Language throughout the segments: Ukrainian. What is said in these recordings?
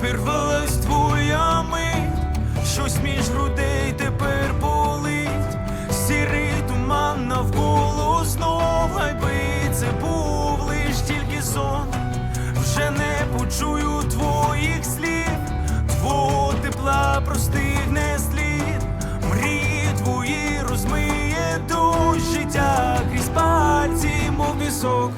вирвалась твоя мить, щось між грудей тепер болить, сірий туман навколо знов, би це був лиш тільки сон, вже не почую твоїх слів, твого тепла простигне слід, мрії твої розмиє дощ життя крізь пальці, мов пісок.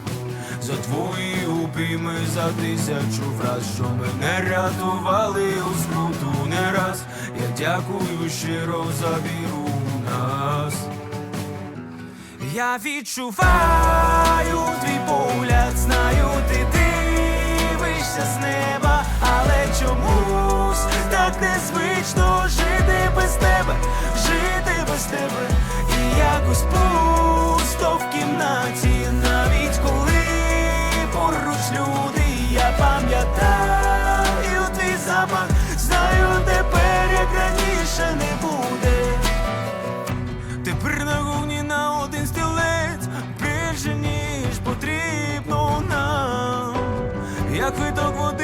За твої обійми за тисячу фраз, що мене рятували у скруту не раз. Я дякую щиро за віру у нас. Я відчуваю твій погляд, 学へと